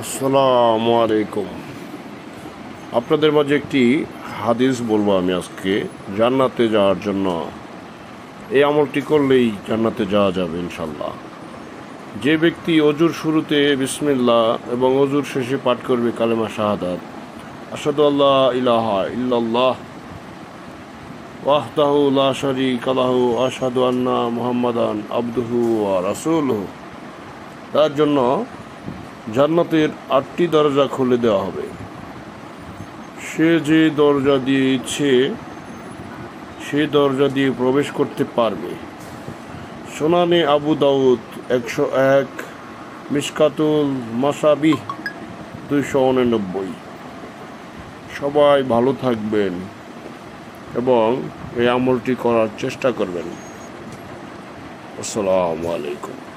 আসসালামু আলাইকুম। আপনাদের মাঝে একটি হাদিস বলব আমি আজকে, জান্নাতে যাওয়ার জন্য। এই আমলটি করলেই জান্নাতে যাওয়া যাবে ইনশাল্লাহ যে ব্যক্তি অজুর শুরুতে বিসমিল্লা এবং অজুর শেষে পাঠ করবে কালেমা শাহাদাত আসাদু আল্লাহ ইলাহা ইল্লাল্লাহ, ওয়াহদাহু লা শারীকা লাহু, আশহাদু আন্না মুহাম্মাদান আবদুহু ওয়া রাসূলুহু। তার জন্য জান্নাতের আটটি দরজা খুলে দেওয়া হবে। সে যে দরজা দিয়ে ইচ্ছে সে দরজা দিয়ে প্রবেশ করতে পারবে। সোনানে আবু দাউদ একশো এক মিসকাতুল মাসাবি দুইশো উননব্বই। সবাই ভালো থাকবেন এবং এই আমলটি করার চেষ্টা করবেন। আসসালামু আলাইকুম।